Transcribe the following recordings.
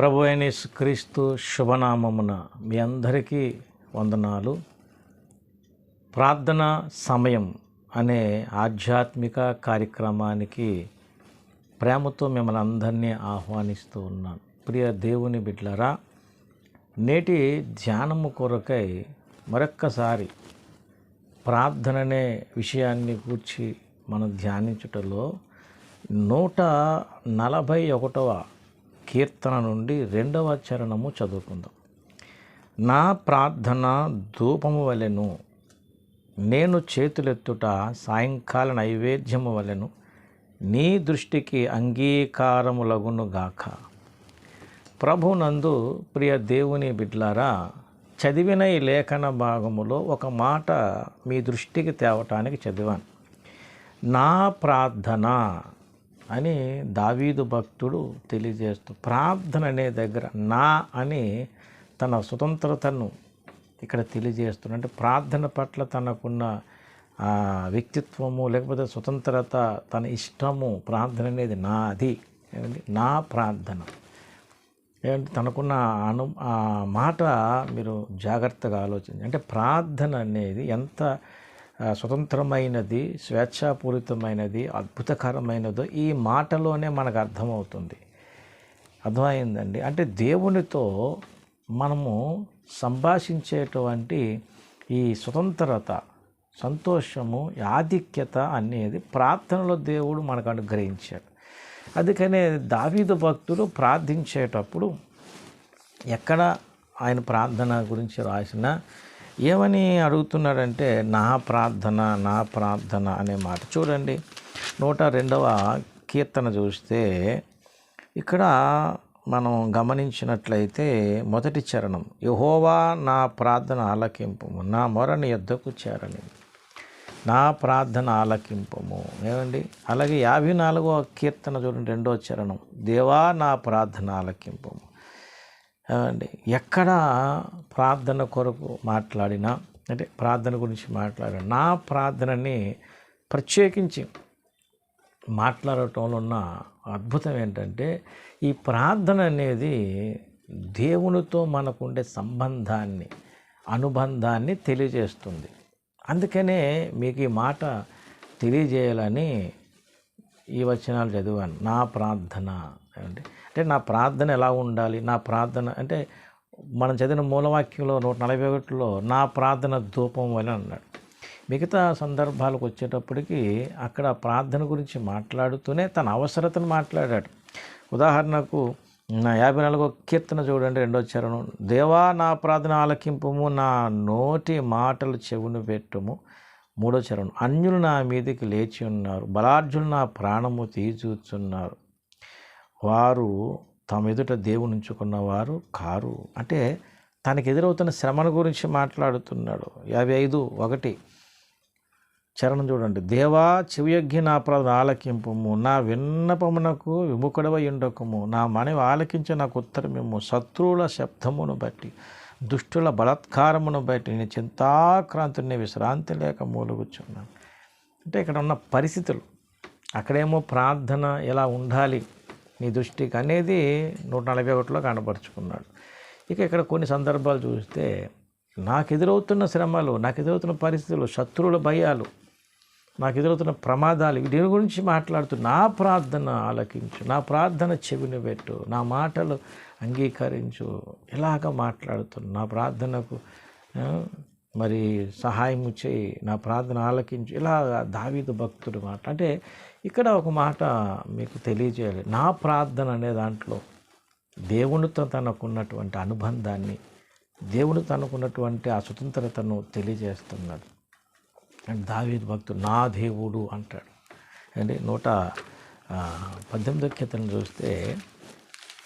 ప్రభు అయిన క్రీస్తు శుభనామమున మీ అందరికీ వందనాలు. ప్రార్థన సమయం అనే ఆధ్యాత్మిక కార్యక్రమానికి ప్రేమతో మిమ్మల్ని అందరినీ ఆహ్వానిస్తూ ఉన్నాను ప్రియ దేవుని బిడ్లరా నేటి ధ్యానము కొరకై మరొక్కసారి ప్రార్థన అనే విషయాన్ని గూర్చి మనం ధ్యానించుటలో నూట నలభై ఒకటవ కీర్తన నుండి రెండవ చరణము చదువుకుందాం. నా ప్రార్థన ధూపము వలెను నేను చేతులెత్తుట సాయంకాల నైవేద్యము వలెను నీ దృష్టికి అంగీకారములగునుగాక ప్రభునందు ప్రియ దేవుని బిడ్లారా చదివిన ఈ లేఖన భాగములో ఒక మాట మీ దృష్టికి తేవటానికి చదివాను. నా ప్రార్థన అని దావీదు భక్తుడు తెలియజేస్తూ ప్రార్థన అనే దగ్గర నా అని తన స్వతంత్రతను ఇక్కడ తెలియజేస్తున్నాడు. అంటే ప్రార్థన పట్ల తనకున్న వ్యక్తిత్వము లేకపోతే స్వతంత్రత తన ఇష్టము ప్రార్థన అనేది నాది. ఏమండి? నా ప్రార్థన. ఏమంటే తనకున్న అను ఆ మాట మీరు జాగ్రత్తగా ఆలోచించండి. అంటే ప్రార్థన అనేది ఎంత స్వతంత్రమైనది స్వేచ్ఛాపూరితమైనది అద్భుతకరమైనదో ఈ మాటలోనే మనకు అర్థమవుతుంది. అర్థమైందండి? అంటే దేవునితో మనము సంభాషించేటువంటి ఈ స్వతంత్రత సంతోషము ఆధిక్యత అనేది ప్రార్థనలో దేవుడు మనకు అనుగ్రహించాడు. అందుకనే దావీదు భక్తులు ప్రార్థించేటప్పుడు ఎక్కడ ఆయన ప్రార్థన గురించి రాసిన ఏమని అడుగుతున్నాడంటే నా ప్రార్థన నా ప్రార్థన అనే మాట. చూడండి నూట రెండవ కీర్తన చూస్తే ఇక్కడ మనం గమనించినట్లయితే మొదటి చరణం యహోవా నా ప్రార్థన ఆలకింపము నా మొరని ఎద్దకు చేరని నా ప్రార్థన ఆలకింపము. ఏమండి? అలాగే యాభై నాలుగో కీర్తన చూడండి రెండో చరణం దేవా నా ప్రార్థన ఆలకింపము. ఏమండి ఎక్కడ ప్రార్థన కొరకు మాట్లాడినా అంటే ప్రార్థన గురించి మాట్లాడిన నా ప్రార్థనని ప్రత్యేకించి మాట్లాడటంలో ఉన్న అద్భుతం ఏంటంటే ఈ ప్రార్థన అనేది దేవునితో మనకుండే సంబంధాన్ని అనుబంధాన్ని తెలియజేస్తుంది. అందుకనే మీకు ఈ మాట తెలియజేయాలని ఈ వచనాలు చదివాను. నా ప్రార్థన ఏమండి? అంటే నా ప్రార్థన ఎలా ఉండాలి? నా ప్రార్థన అంటే మనం చదివిన మూలవాక్యంలో నూట నలభై ఒకటిలో నా ప్రార్థన ధూపం అని అన్నాడు. మిగతా సందర్భాలకు వచ్చేటప్పటికి అక్కడ ప్రార్థన గురించి మాట్లాడుతూనే తన అవసరతను మాట్లాడాడు. ఉదాహరణకు నా యాభై నాలుగో కీర్తన చూడండి రెండో చరణం. దేవా నా ప్రార్థన ఆలకింపము నా నోటి మాటలు చెవును పెట్టుము. మూడో చరణం. అన్యులు నా మీదకి లేచి ఉన్నారు. బలార్జులు నా ప్రాణము తీచూచున్నారు వారు తమ ఎదుట దేవుని ఉంచుకున్న వారు కారు. అంటే తనకు ఎదురవుతున్న శ్రమల గురించి మాట్లాడుతున్నాడు. యాభై ఐదు ఒకటి. చరణం చూడండి. దేవా చెవియొగ్గి నా ప్రార్థన ఆలకింపము. నా విన్నపమునకు విముఖుడవై ఉండకము. నా మనవి ఆలకించి నాకు ఉత్తరమేమో శత్రువుల శబ్దమును బట్టి దుష్టుల బలాత్కారమును బట్టి నేను చింతాక్రాంతిని విశ్రాంతి లేక మూలుగుచున్నాను. అంటే ఇక్కడ ఉన్న పరిస్థితులు. అక్కడేమో ప్రార్థన ఎలా ఉండాలి? నీ దృష్టికి అనేది నూట నలభై ఒకటిలో కనపరుచుకున్నాడు. ఇక ఇక్కడ కొన్ని సందర్భాలు చూస్తే నాకు ఎదురవుతున్న శ్రమలు నాకు ఎదురవుతున్న పరిస్థితులు శత్రువుల భయాలు నాకు ఎదురవుతున్న ప్రమాదాలు దీని గురించి మాట్లాడుతూ నా ప్రార్థన ఆలకించు నా ప్రార్థన చెవిని పెట్టు నా మాటలు అంగీకరించు ఇలాగ మాట్లాడుతున్నా. నా ప్రార్థనకు మరి సహాయం చేయి నా ప్రార్థన ఆలకించు ఇలా దావీదు భక్తుడు మాట. అంటే ఇక్కడ ఒక మాట మీకు తెలియజేయాలి. నా ప్రార్థన అనే దాంట్లో దేవునితో తనకున్నటువంటి అనుబంధాన్ని దేవుడు తనకున్నటువంటి ఆ స్వతంత్రతను తెలియజేస్తున్నాడు. అండ్ దావీద్ భక్తుడు నా దేవుడు అంటాడు. అంటే నూట పద్దెనిమిదో కీర్తన చూస్తే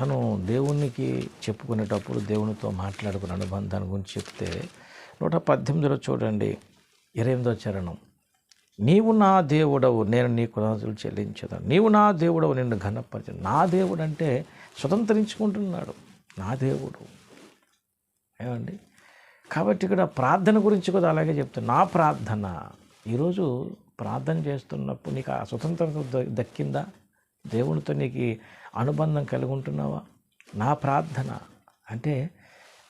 తను దేవునికి చెప్పుకునేటప్పుడు దేవునితో మాట్లాడుకున్న అనుబంధాన్ని గురించి చెప్తే నూట పద్దెనిమిదిలో చూడండి ఇరవై ఎనిమిదో చరణం. నీవు నా దేవుడవు నేను నీ కృతజ్ఞతలు చెల్లించదు నీవు నా దేవుడవు నిన్ను ఘనపరిచ నా దేవుడు అంటే స్వతంత్రించుకుంటున్నాడు. నా దేవుడు. ఏమండి? కాబట్టి ఇక్కడ ప్రార్థన గురించి కూడా అలాగే చెప్తాను నా ప్రార్థన. ఈరోజు ప్రార్థన చేస్తున్నప్పుడు నీకు ఆ స్వతంత్రత ద- దక్కిందా? దేవునితో నీకు అనుబంధం కలిగి ఉంటున్నావా? నా ప్రార్థన. అంటే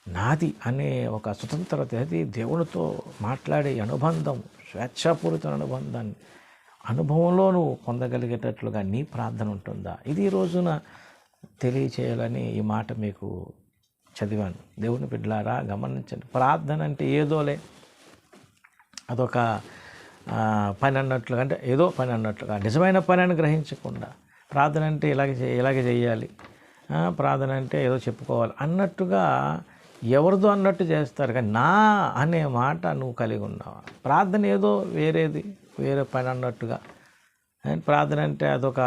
నాది అనే ఒక స్వతంత్రత అది దేవునితో మాట్లాడే అనుబంధం. స్వేచ్ఛాపూరిత అనుబంధాన్ని అనుభవంలో నువ్వు పొందగలిగేటట్లుగా నీ ప్రార్థన ఉంటుందా? ఇది ఈ రోజున తెలియచేయాలని ఈ మాట మీకు చదివాను. దేవుని బిడ్డలారా గమనించండి. ప్రార్థన అంటే ఏదోలే. అదొక పని అన్నట్లుగా అంటే ఏదో పని అన్నట్లుగా నిజమైన పని అని గ్రహించకుండా ప్రార్థన అంటే ఇలాగే ఇలాగే చేయాలి. ప్రార్థన అంటే ఏదో చెప్పుకోవాలి అన్నట్టుగా ఎవరిదో అన్నట్టు చేస్తారు. కానీ నా అనే మాట నువ్వు కలిగి ఉన్నావా? ప్రార్థన ఏదో వేరేది వేరే పని అన్నట్టుగా. ప్రార్థన అంటే అదొక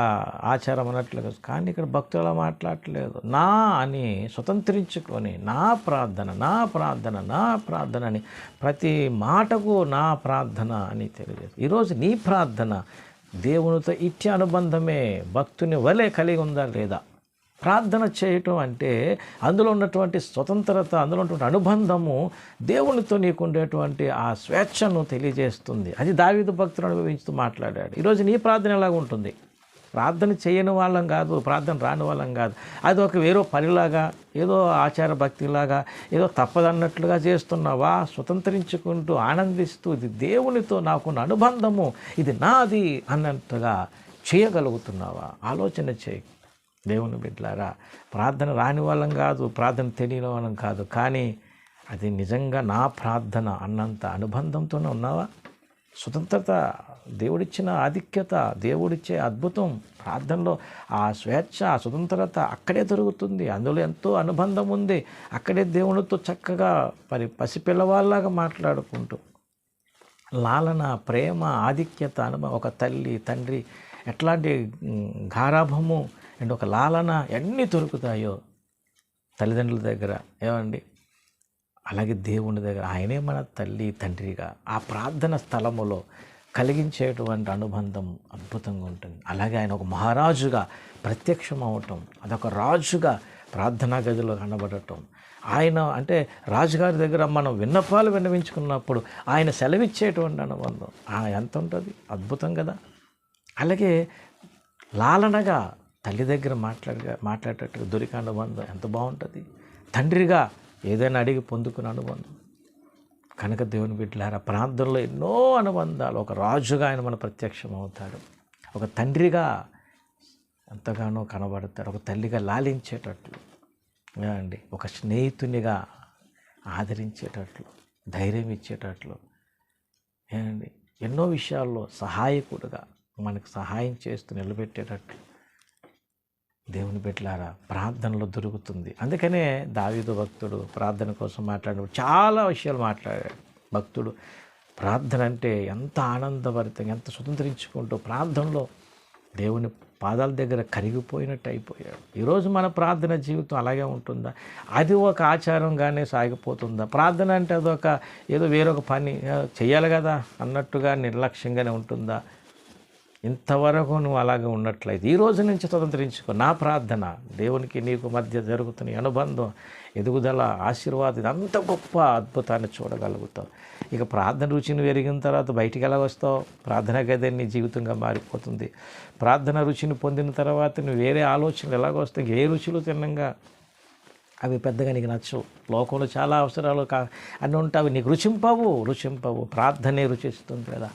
ఆచారం అన్నట్లుగా కానీ ఇక్కడ భక్తుల మాట్లాడలేదు నా అని స్వతంత్రించుకొని నా ప్రార్థన నా ప్రార్థన నా ప్రార్థన అని ప్రతి మాటకు నా ప్రార్థన అని తెలియజేస్తుంది. ఈరోజు నీ ప్రార్థన దేవునితో ఇచ్చే అనుబంధమే భక్తుని వలె కలిగి ఉందా లేదా? ప్రార్థన చేయటం అంటే అందులో ఉన్నటువంటి స్వతంత్రత అందులో ఉన్నటువంటి అనుబంధము దేవునితో నీకు ఉండేటువంటి ఆ స్వేచ్ఛను తెలియజేస్తుంది. అది దావిదు భక్తులు అనుభవించుతూ మాట్లాడాడు. ఈరోజు నీ ప్రార్థన ఎలాగ ఉంటుంది? ప్రార్థన చేయని వాళ్ళం కాదు ప్రార్థన రాని వాళ్ళం కాదు. అది ఒక వేరో పనిలాగా ఏదో ఆచార భక్తిలాగా ఏదో తప్పదన్నట్లుగా చేస్తున్నావా? స్వతంత్రించుకుంటూ ఆనందిస్తూ ఇది దేవునితో నాకున్న అనుబంధము ఇది నాది అన్నట్టుగా చేయగలుగుతున్నావా? ఆలోచన చేయి. దేవుని బిడ్డలారా ప్రార్థన రాని వాళ్ళం కాదు ప్రార్థన తెలియని వాళ్ళం కాదు. కానీ అది నిజంగా నా ప్రార్థన అన్నంత అనుబంధంతోనే ఉన్నావా? స్వతంత్రత దేవుడిచ్చిన ఆధిక్యత దేవుడిచ్చే అద్భుతం ప్రార్థనలో ఆ స్వేచ్ఛ ఆ స్వతంత్రత అక్కడే దొరుకుతుంది. అందులో ఎంతో అనుబంధం ఉంది. అక్కడే దేవునితో చక్కగా మరి పసిపిల్లవాళ్ళలాగా మాట్లాడుకుంటూ. లాలన ప్రేమ ఆధిక్యత అనుభవం ఒక తల్లి తండ్రి ఎట్లాంటి గారాభము అండ్ ఒక లాలన ఎన్ని దొరుకుతాయో తల్లిదండ్రుల దగ్గర ఏమండి? అలాగే దేవుని దగ్గర ఆయనే మన తల్లి తండ్రిగా. ఆ ప్రార్థన స్థలములో కలిగించేటువంటి అనుబంధం అద్భుతంగా ఉంటుంది. అలాగే ఆయన ఒక మహారాజుగా ప్రత్యక్షం అవటం అదొక రాజుగా ప్రార్థనా గదిలో కనబడటం. ఆయన అంటే రాజుగారి దగ్గర మనం విన్నపాలు విన్నవించుకున్నప్పుడు ఆయన సెలవిచ్చేటువంటి అనుబంధం. ఎంత ఉంటుంది? అద్భుతం కదా. అలాగే లాలనగా తల్లి దగ్గర మాట్లాడగా మాట్లాడేటట్టుగా దొరికే అనుబంధం ఎంత బాగుంటుంది. తండ్రిగా ఏదైనా అడిగి పొందుకున్న అనుబంధం. కనుక దేవుని బిడ్డలారా ప్రాంతంలో ఎన్నో అనుబంధాలు. ఒక రాజుగా ఆయన మన ప్రత్యక్షం అవుతాడు ఒక తండ్రిగా ఎంతగానో కనబడతాడు. ఒక తల్లిగా లాలించేటట్లు. ఏమండి ఒక స్నేహితునిగా ఆదరించేటట్లు ధైర్యం ఇచ్చేటట్లు. ఏమండి ఎన్నో విషయాల్లో సహాయకుడుగా మనకు సహాయం చేస్తూ నిలబెట్టేటట్లు. దేవుని బిడ్డలారా ప్రార్థనలో దొరుకుతుంది. అందుకనే దావీదు భక్తుడు ప్రార్థన కోసం మాట్లాడినప్పుడు చాలా విషయాలు మాట్లాడాడు. భక్తుడు ప్రార్థన అంటే ఎంత ఆనందభరితంగా ఎంత స్వతంత్రించుకుంటూ ప్రార్థనలో దేవుని పాదాల దగ్గర కరిగిపోయినట్టు అయిపోయాడు. ఈరోజు మన ప్రార్థన జీవితం అలాగే ఉంటుందా? అది ఒక ఆచారంగానే సాగిపోతుందా? ప్రార్థన అంటే అదొక ఏదో వేరొక పని చేయాలి కదా అన్నట్టుగా నిర్లక్ష్యంగానే ఉంటుందా? ఇంతవరకు నువ్వు అలాగే ఉన్నట్లయితే ఈ రోజు నుంచి స్వతంత్రించుకో. నా ప్రార్థన దేవునికి నీకు మధ్య జరుగుతున్న అనుబంధం ఎదుగుదల ఆశీర్వాదం ఇదంత గొప్ప అద్భుతాన్ని చూడగలుగుతావు. ఇక ప్రార్థన రుచిని పెరిగిన తర్వాత బయటికి ఎలా వస్తావు? ప్రార్థన గదే నీ జీవితంగా మారిపోతుంది. ప్రార్థన రుచిని పొందిన తర్వాత నువ్వు వేరే ఆలోచనలు ఎలాగ వస్తాయి? ఏ రుచులు తిన్నంగా అవి పెద్దగా నీకు నచ్చవు. లోకంలో చాలా అవసరాలు కా అన్నీ ఉంటావు అవి నీకు రుచింపవు రుచింపవు. ప్రార్థనే రుచిస్తుంది కదా.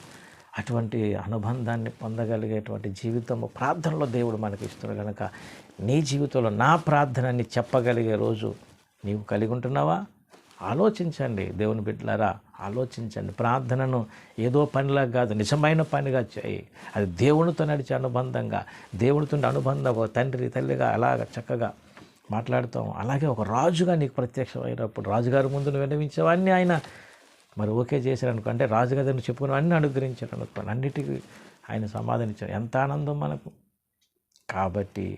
అటువంటి అనుబంధాన్ని పొందగలిగేటువంటి జీవితము ప్రార్థనలో దేవుడు మనకి ఇస్తున్నాడు కనుక నీ జీవితంలో నా ప్రార్థనని చెప్పగలిగే రోజు నీవు కలిగి ఉంటున్నావా? ఆలోచించండి దేవుని బిడ్డలారా ఆలోచించండి. ప్రార్థనను ఏదో పనిలా కాదు నిజమైన పనిగా చేయి. అది దేవునితో నడిచే అనుబంధంగా దేవునితో అనుబంధం ఒక తండ్రి తల్లిగా అలాగ చక్కగా మాట్లాడుతాం అలాగే ఒక రాజుగా నీకు ప్రత్యక్షమైనప్పుడు రాజుగారి ముందు నువ్వు ఆయన. మరి ఓకే చేశారు అనుకో అంటే రాజుగారిని చెప్పుకుని అన్ని అనుగ్రహించారు అనుకో అన్నిటికీ ఆయన సమాధానం ఇచ్చారు ఎంత ఆనందం మనకు. కాబట్టి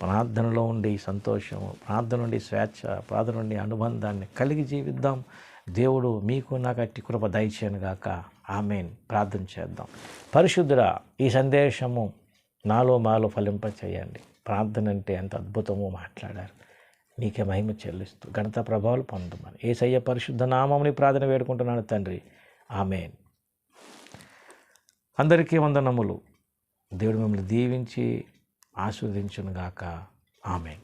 ప్రార్థనలో ఉండే సంతోషము ప్రార్థన నుండి స్వేచ్ఛ ప్రార్థన నుండి అనుబంధాన్ని కలిగి జీవిద్దాం. దేవుడు మీకు నాకు అట్టి కృప దయచేయను గాక. ఆమెన్. ప్రార్థన చేద్దాం. పరిశుద్ధుడా ఈ సందేశము నాలో మాలో ఫలింప చేయండి ప్రార్థన అంటే ఎంత అద్భుతమో మాట్లాడారు. నీకే మహిమ చెల్లిస్తూ ఘనత ప్రభావాలు పొందమని ఏసయ్య పరిశుద్ధ నామముని ప్రార్థన వేడుకుంటున్నాను తండ్రి. ఆమె అందరికీ వందనములు. దేవుడు మిమ్మల్ని దీవించి ఆస్వాదించునుగాక ఆమె